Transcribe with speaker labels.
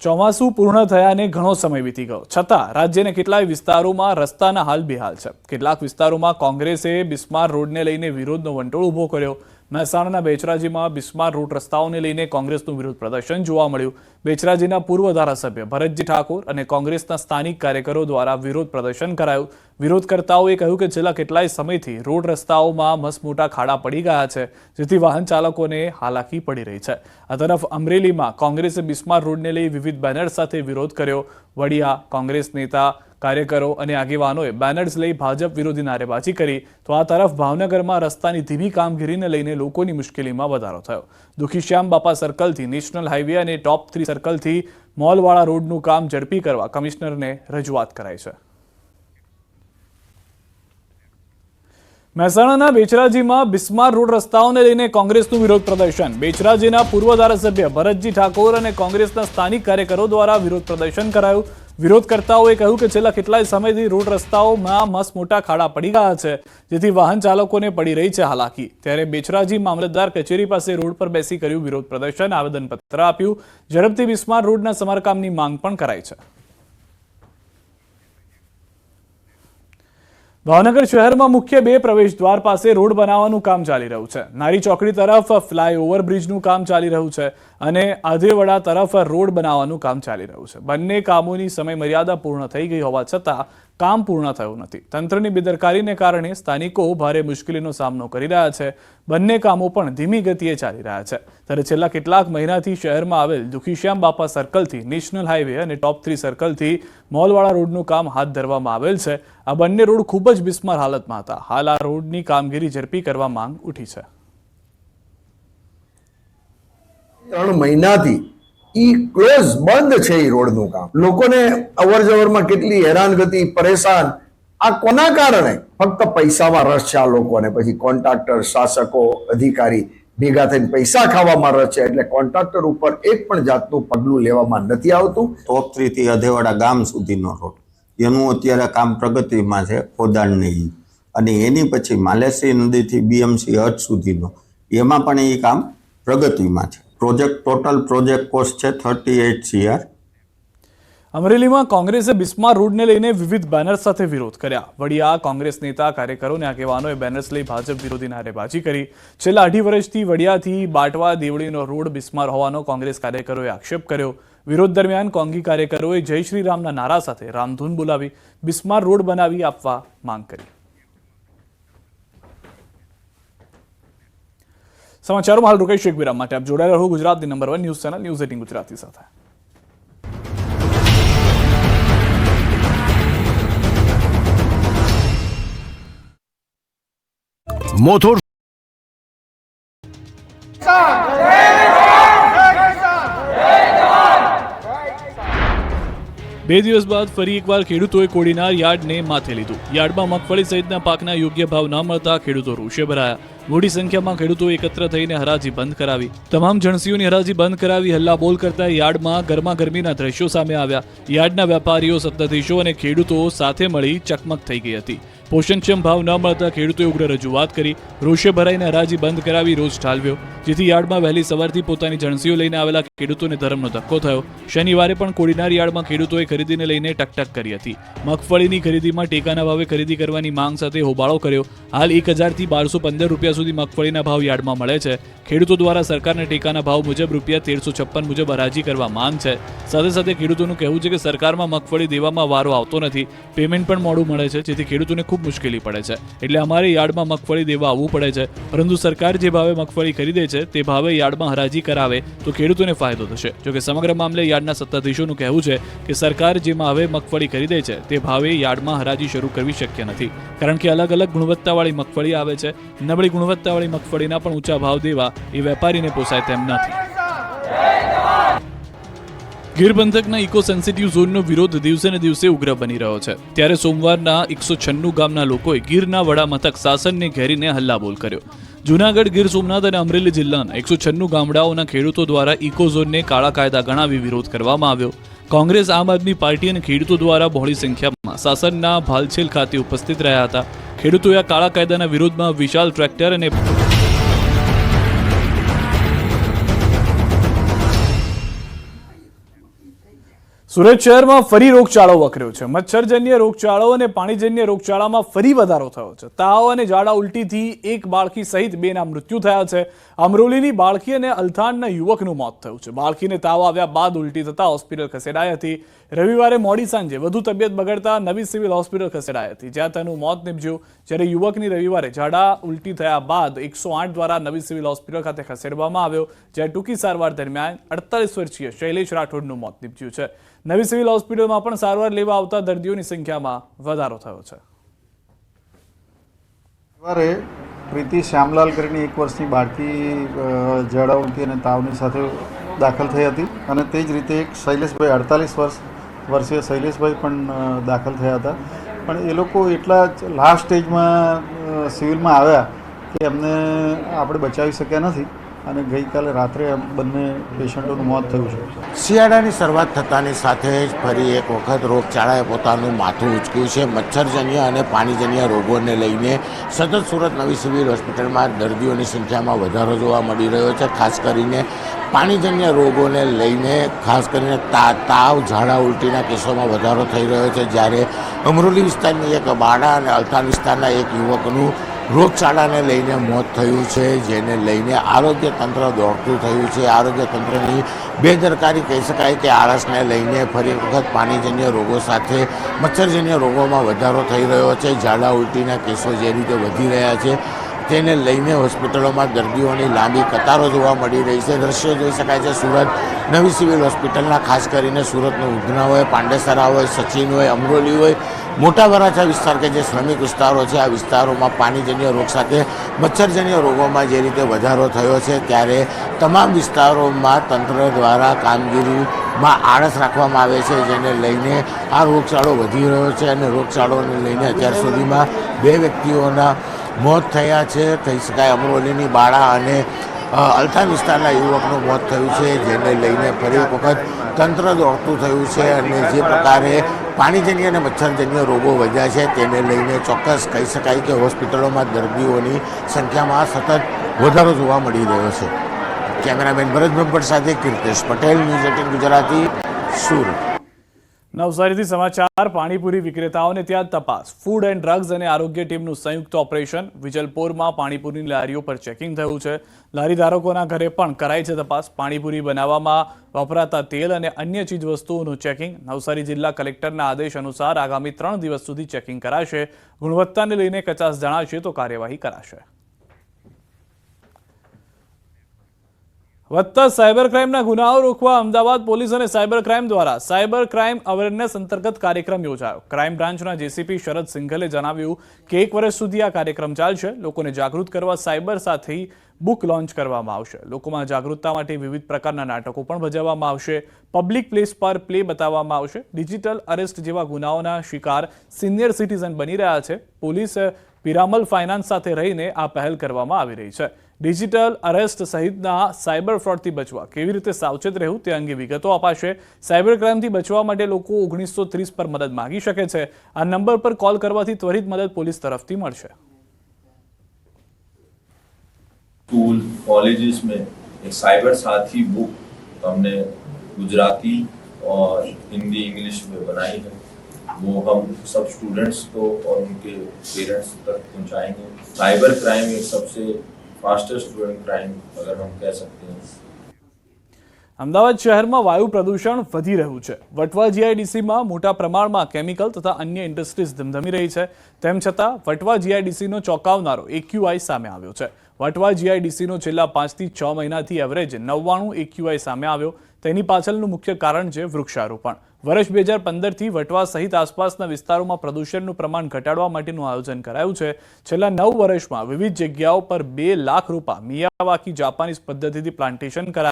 Speaker 1: ચોમાસું પૂર્ણ થયાને ઘણો સમય વીતી ગયો. છતાં રાજ્યના કેટલાય વિસ્તારોમાં રસ્તાના હાલ બેહાલ છે. કેટલાક વિસ્તારોમાં કોંગ્રેસે બિસ્માર રોડને લઈને વિરોધનો વંટોળ ઊભો કર્યો. મહેસાણાના બેચરાજીમાં બિસ્માર રોડ રસ્તાઓને લઈને કોંગ્રેસનું વિરોધ પ્રદર્શન જોવા મળ્યું. બેચરાજીના પૂર્વ ધારાસભ્ય ભરતજી ઠાકોર અને કોંગ્રેસના સ્થાનિક કાર્યકરો દ્વારા વિરોધ પ્રદર્શન કરાયું. વિરોધકર્તાઓએ કહ્યું કે છેલ્લા કેટલાય સમયથી રોડ રસ્તાઓમાં મસમોટા ખાડા પડી ગયા છે, જેથી વાહન ચાલકોને હાલાકી પડી રહી છે. આ તરફ અમરેલીમાં કોંગ્રેસે બિસ્માર રોડને લઈ વિવિધ બેનર સાથે વિરોધ કર્યો. વડિયા કોંગ્રેસ નેતા કાર્યકરો અને આગેવાનોએ બેનર્સ લઈ ભાજપ વિરોધી નારેબાજી કરી. તો આ તરફ ભાવનગરમાં રસ્તાની ધીમી કામગીરીને લઈને લોકોની મુશ્કેલીમાં વધારો થયો. દુખીશ્યામ બાપા સર્કલથી, નેશનલ હાઈવે અને ટોપ થ્રી સર્કલથી મોલવાળા રોડનું કામ ઝડપી કરવા કમિશનરને રજૂઆત કરાઈ છે. મહેસાણાના બેચરાજીમાં બિસ્માર રોડ રસ્તાઓને લઈને કોંગ્રેસનું વિરોધ પ્રદર્શન. બેચરાજીના પૂર્વ ધારાસભ્ય ભરતજી ઠાકોર અને કોંગ્રેસના સ્થાનિક કાર્યકરો દ્વારા વિરોધ પ્રદર્શન કરાયું. વિરોધકર્તાઓએ કહ્યું કે છેલ્લા કેટલાય સમયથી રોડ રસ્તાઓમાં મસ્ત મોટા ખાડા પડી ગયા છે, જેથી વાહન ચાલકોને પડી રહી છે હાલાકી. ત્યારે બેચરાજી મામલતદાર કચેરી પાસે રોડ પર બેસી કર્યું વિરોધ પ્રદર્શન, આવેદનપત્ર આપ્યું. ઝડપથી બિસ્માર રોડના સમારકામની માંગ પણ કરાઈ છે. ભાવનગર શહેરમાં મુખ્ય બે પ્રવેશ દ્વાર પાસે રોડ બનાવવાનું કામ ચાલી રહ્યું છે. નારી ચોકડી તરફ ફ્લાયઓવર બ્રિજનું કામ ચાલી રહ્યું છે અને આધેવડા તરફ રોડ બનાવવાનું કામ ચાલી રહ્યું છે. બંને કામોની સમય મર્યાદા પૂર્ણ થઈ ગઈ હોવા છતાં કામ પૂર્ણ થયું નથી. તંત્રની બેદરકારીને કારણે સ્થાનિકો ભારે મુશ્કેલીનો સામનો કરી રહ્યા છે. બંને કામો પણ ધીમી ગતિએ ચાલી રહ્યા છે. ત્યારે છેલ્લા કેટલાક મહિનાથી શહેરમાં આવેલ દુખીશ્યામ બાપા સર્કલથી, નેશનલ હાઈવે અને ટોપ થ્રી સર્કલથી મોલવાળા રોડનું કામ હાથ ધરવામાં આવેલ છે. આ બંને રોડ ખૂબ જ બિસ્માર હાલતમાં હતા. હાલ આ રોડની કામગીરી ઝડપી કરવા માંગ ઉઠી છે.
Speaker 2: ત્રણ મહિનાથી ઈ ક્લોઝ બંધ છે એ રોડનું કામ. લોકોને અવર જવરમાં કેટલી હેરાનગતિ પરેશાન. આ કોના કારણે? ફક્ત પૈસામાં રસ છે આ લોકોને. પછી કોન્ટ્રાક્ટર, શાસકો, અધિકારી ભેગા થઈને પૈસા ખાવામાં રસ છે. એટલે કોન્ટ્રાક્ટર ઉપર એક પણ જાતનું પગલું લેવામાં નથી આવતું.
Speaker 3: થ્રીથી અધેવાડા ગામ સુધીનો રોડ. એનું અત્યારે કામ પ્રગતિમાં છે, ખોદાણની. અને એની પછી માલેશ્રી નદીથી બીએમસી હદ સુધીનો. એમાં પણ એ કામ પ્રગતિમાં છે. પ્રોજેક્ટ, ટોટલ પ્રોજેક્ટ કોસ્ટ છે થર્ટી એઇટ સીઆર.
Speaker 1: અમરેલીમાં કોંગ્રેસે બિસ્માર રોડને લઈને વિવિધ બેનર્સ સાથે વિરોધ કર્યા. વડિયા કોંગ્રેસ નેતા, કાર્યકરો અને આગેવાનોએ બેનર્સ લઈ ભાજપ વિરોધી નારેબાજી કરી. છેલ્લા અઢી વર્ષથી વડિયાથી બાટવા, દેવળીનો રોડ બિસ્માર હોવાનો કોંગ્રેસ કાર્યકરોએ આક્ષેપ કર્યો. વિરોધ દરમિયાન કોંગી કાર્યકરોએ જય શ્રી રામના નારા સાથે રામધૂન બોલાવી બિસ્માર રોડ બનાવી આપવા માંગ કરી. સમાચારોમાં હાલ રોકેશ એક વિરામ માટે. આપ જોડાયેલા રહો ગુજરાતની number one news channel news eighteen Gujarati સાથે.
Speaker 4: મોથોર
Speaker 1: બે દિવસ બાદ ફરી એકવાર ખેડૂતોએ કોડીનાર યાર્ડને માથે લીધું. યાર્ડમાં મગફળી સહિતના પાકના યોગ્ય ભાવ ન મળતા ખેડૂતો રોષે ભરાયા. મોટી સંખ્યામાં ખેડૂતો એકત્ર થઈને હરાજી બંધ કરાવી. તમામ જણસીઓની હરાજી બંધ કરાવી હલ્લાબોલ કરતા યાર્ડમાં ગરમા ગરમીના દ્રશ્યો સામે આવ્યા. યાર્ડના વેપારીઓ, સત્તાધીશો અને ખેડૂતો સાથે મળી ચકમક થઈ ગઈ હતી. પોષણક્ષમ ભાવ ન મળતા ખેડૂતોએ ઉગ્ર રજૂઆત કરી, રોષે ભરાઈને હરાજી બંધ કરાવી રોજ ઠાલવ્યો. જેથી યાર્ડમાં વહેલી સવારથી પોતાની જણસીઓ લઈને આવેલા ખેડૂતોને ધરમનો ધક્કો થયો. શનિવારે પણ કોડીનાર યાર્ડમાં ખેડૂતોએ ખરીદીને લઈને ટકટક કરી હતી. મગફળીની ખરીદીમાં ટેકાના ભાવે ખરીદી કરવાની માંગ સાથે હોબાળો કર્યો. હાલ એક હજારથી બારસો પંદર રૂપિયા સુધી મગફળીના ભાવ યાર્ડમાં મળે છે. ખેડૂતો દ્વારા સરકારને ટેકાના ભાવ મુજબ રૂપિયા તેરસો છપ્પન મુજબ હરાજી કરવા માંગ છે. સાથે સાથે ખેડૂતોનું કહેવું છે કે સરકારમાં મગફળી દેવામાં વારો આવતો નથી. પેમેન્ટ પણ મોડું મળે છે, જેથી ખેડૂતોને ખૂબ મુશ્કેલી પડે છે. એટલે અમારે યાર્ડમાં મગફળી દેવા આવવું પડે છે. પરંતુ સરકાર જે ભાવે મગફળી ખરીદે છે, તે ભાવે યાર્ડમાં હરાજી કરાવે, તો ખેડૂતોને ફાયદો થશે. જોકે સમગ્ર મામલે યાર્ડના સત્તાધીશોનું કહેવું છે કે સરકાર જે ભાવે મગફળી ખરીદે છે, તે ભાવે યાર્ડમાં હરાજી શરૂ કરવી શક્ય નથી. કારણ કે અલગ અલગ ગુણવત્તાવાળી મગફળી આવે છે. નબળી ગુણવત્તાવાળી મગફળીના પણ ઊંચા ભાવ દેવા એ વેપારીને પોસાય તેમ નથી. ગીર પંથકના ઇકો સેન્સિટિવ ઝોનનો વિરોધ દિવસે ને દિવસે ઉગ્ર બની રહ્યો છે. ત્યારે સોમવારના એકસો છન્નું ગામના લોકોએ ગીરના વડા મથક સાસનને ઘેરીને હલ્લાબોલ કર્યો. જૂનાગઢ ગીર સોમનાથ અને અમરેલી જિલ્લાના એકસો છન્નું ગામડાઓના ખેડૂતો દ્વારા ઇકો ઝોનને કાળા કાયદા ગણાવી વિરોધ કરવામાં આવ્યો. કોંગ્રેસ, આમ આદમી પાર્ટી અને ખેડૂતો દ્વારા બહોળી સંખ્યામાં સાસનના ભાલછેલ ખાતે ઉપસ્થિત રહ્યા હતા. ખેડૂતોએ કાળા કાયદાના વિરોધમાં વિશાલ ટ્રેક્ટર અને સુરત શહેરમાં ફરી રોગચાળો વકર્યો છે. મચ્છરજન્ય રોગચાળો અને પાણીજન્ય રોગચાળામાં ફરી વધારો થયો છે. તાવ અને ઝાડા ઉલટીથી એક બાળકી સહિત બેના મૃત્યુ થયા છે. અમરોલીની બાળકી અને અલથાણના યુવકનું મોત થયું છે. બાળકીને તાવ આવ્યા બાદ ઉલટી થતા હોસ્પિટલ ખસેડાઈ હતી. રવિવારે મોડી સાંજે વધુ તબિયત બગડતા નવી સિવિલ હોસ્પિટલ ખસેડાઈ હતી. જ્યાં તેનું મોત નીપજ્યું. જ્યારે યુવકની રવિવારે ઝાડા ઉલટી થયા બાદ એકસો આઠ દ્વારા નવી સિવિલ હોસ્પિટલ ખાતે ખસેડવામાં આવ્યો, જ્યાં ટૂંકી સારવાર દરમિયાન અડતાલીસ વર્ષીય શૈલેષ રાઠોડનું મોત નીપજ્યું છે. નવી સિવિલ હોસ્પિટલમાં પણ સારવાર લેવા આવતા દર્દીઓની સંખ્યામાં વધારો થયો છે.
Speaker 4: રવિવારે પ્રીતિ શ્યામલાલ કરીને એક વર્ષની બાળકી ઝાડા ઉલટી અને તાવની સાથે દાખલ થઈ હતી અને તે જ રીતે એક શૈલેષભાઈ અડતાલીસ વર્ષ વર્ષીય શૈલેષભાઈ પણ દાખલ થયા હતા. પણ એ લોકો એટલા જ લાસ્ટ સ્ટેજમાં સિવિલમાં આવ્યા કે એમને આપણે બચાવી શક્યા નથી. અને ગઈકાલે રાત્રે બંને પેશન્ટોનું મોત થયું છે.
Speaker 5: શિયાળાની શરૂઆત થતાની સાથે જ ફરી એક વખત રોગચાળાએ પોતાનું માથું ઉચક્યું છે. મચ્છરજન્ય અને પાણીજન્ય રોગોને લઈને સતત સુરત નવી સિવિલ હોસ્પિટલમાં દર્દીઓની સંખ્યામાં વધારો જોવા મળી રહ્યો છે. ખાસ કરીને પાણીજન્ય રોગોને લઈને, ખાસ કરીને તાવ, ઝાડા ઉલટીના કેસોમાં વધારો થઈ રહ્યો છે. જ્યારે અમરોલી વિસ્તારની એક બાળા અને અલથાણ વિસ્તારના એક યુવકનું રોગચાળાને લઈને મોત થયું છે, જેને લઈને આરોગ્ય તંત્ર દોડતું થયું છે. આરોગ્ય તંત્રની બેદરકારી કહી શકાય કે આળસને લઈને ફરી વખત પાણીજન્ય રોગો સાથે મચ્છરજન્ય રોગોમાં વધારો થઈ રહ્યો છે. ઝાડા, ઉલટીના કેસો જે રીતે વધી રહ્યા છે, તેને લઈને હોસ્પિટલોમાં દર્દીઓની લાંબી કતારો જોવા મળી રહી છે. દ્રશ્યો જોઈ શકાય છે, સુરત નવી સિવિલ હોસ્પિટલના ખાસ કરીને સુરતનું ઉધના હોય, પાંડેસરા હોય, સચિન હોય, અમરોલી હોય મોટા વરાછા વિસ્તાર કે જે શ્રમિક વિસ્તારો છે આ વિસ્તારોમાં પાણીજન્ય રોગ સાથે મચ્છરજન્ય રોગોમાં જે રીતે વધારો થયો છે ત્યારે તમામ વિસ્તારોમાં તંત્ર દ્વારા કામગીરીમાં આળસ રાખવામાં આવે છે જેને લઈને આ રોગચાળો વધી રહ્યો છે અને રોગચાળોને લઈને અત્યાર સુધીમાં બે વ્યક્તિઓના મોત થયા છે. કહી શકાય અમરોલીની બાળા અને અ, વિસ્તારના યુવકનું મોત થયું છે જેને લઈને ફરી વખત તંત્ર દોડતું થયું છે અને જે પ્રકારે પાણીજન્ય અને મચ્છરજન્ય રોગો વધ્યા છે. તેને લઈને ચોક્કસ કહી શકાય કે હોસ્પિટલોમાં દર્દીઓની સંખ્યામાં સતત વધારો જોવા મળી રહ્યો છે. કેમેરામેન ભરત બ્રહ્મભટ્ટ સાથે કીર્તેશ પટેલ, ન્યૂઝ એટીન ગુજરાતી, સુરત.
Speaker 1: નવસારીથી સમાચાર, પાણીપુરી વિક્રેતાઓને ત્યાં તપાસ. ફૂડ એન્ડ ડ્રગ્સ અને આરોગ્ય ટીમનું સંયુક્ત ઓપરેશન. વિજલપોરમાં પાણીપુરીની લારીઓ પર ચેકિંગ થયું છે. લારી ધારકોના ઘરે પણ કરાઈ છે તપાસ. પાણીપુરી બનાવવામાં વપરાતા તેલ અને અન્ય ચીજ વસ્તુઓનું ચેકિંગ. નવસારી જિલ્લા કલેક્ટરના આદેશ અનુસાર આગામી ત્રણ દિવસ સુધી ચેકિંગ કરાશે. ગુણવત્તાને લઈને કચાસ જણાશે તો કાર્યવાહી કરાશે. વધતા સાયબર ક્રાઇમના ગુનાઓ રોકવા અમદાવાદ પોલીસ અને સાયબર ક્રાઇમ દ્વારા સાયબર ક્રાઇમ અવેરનેસ અંતર્ગત કાર્યક્રમ યોજાયો. ક્રાઇમ બ્રાન્ચના જેસીપી શરદ સિંઘલે જણાવ્યું કે એક વર્ષ સુધી આ કાર્યક્રમ ચાલશે. લોકોને જાગૃત કરવા સાયબર સાથે બુક લોન્ચ કરવામાં આવશે. લોકોમાં જાગૃતતા માટે વિવિધ પ્રકારના નાટકો પણ ભજવવામાં આવશે. પબ્લિક પ્લેસ પર પ્લે બતાવવામાં આવશે. ડિજિટલ અરેસ્ટ જેવા ગુનાઓના શિકાર સિનિયર સિટીઝન બની રહ્યા છે. પોલીસ પિરામલ ફાઇનાન્સ સાથે રહીને આ પહેલ કરવામાં આવી રહી છે. ડિજિટલ અરેસ્ટ સહિતના સાયબર ફ્રોડથી બચવા કેવી રીતે સાવચેત રહેવું તે અંગે વિગતો અપાશે સાયબર ક્રાઇમથી બચવા માટે લોકો ઓગણીસો ત્રીસ પર મદદ માંગી શકે છે આ નંબર પર કોલ કરવાથી ત્વરિત મદદ પોલીસ તરફથી મળશે
Speaker 6: स्कूल कॉलेजेस में एक साइबर साथी बुक हमने गुजराती और हिंदी इंग्लिश में बनाई है वो हम सब स्टूडेंट्स को और उनके पेरेंट्स तक पहुंचाएंगे साइबर क्राइम एक सबसे फास्टेस्ट ग्रोइंग क्राइम अगर हम कह सकते हैं
Speaker 1: અમદાવાદ શહેરમાં વાયુ પ્રદૂષણ વધી રહ્યું છે વટવા જીઆઈડીસીમાં મોટા પ્રમાણમાં કેમિકલ તથા અન્ય ઇન્ડસ્ટ્રીઝ ધમધમી રહી છે તેમ છતાં વટવા જીઆઈડીસીનો ચોંકાવનારો એક્યુઆઈ સામે આવ્યો છે વટવા જીઆઈડીસીનો છેલ્લા પાંચથી છ મહિનાથી એવરેજ નવ્વાણું એક્યુઆઈ સામે આવ્યો તેની પાછળનું મુખ્ય કારણ છે વૃક્ષારોપણ. વર્ષ બે હજાર પંદરથી વટવા સહિત આસપાસના વિસ્તારોમાં પ્રદૂષણનું પ્રમાણ ઘટાડવા માટેનું આયોજન કરાયું છે. છેલ્લા નવ વર્ષમાં વિવિધ જગ્યાઓ પર બે લાખ રૂપા મિયાવાકી જાપાનીઝ પદ્ધતિથી પ્લાન્ટેશન કરાયા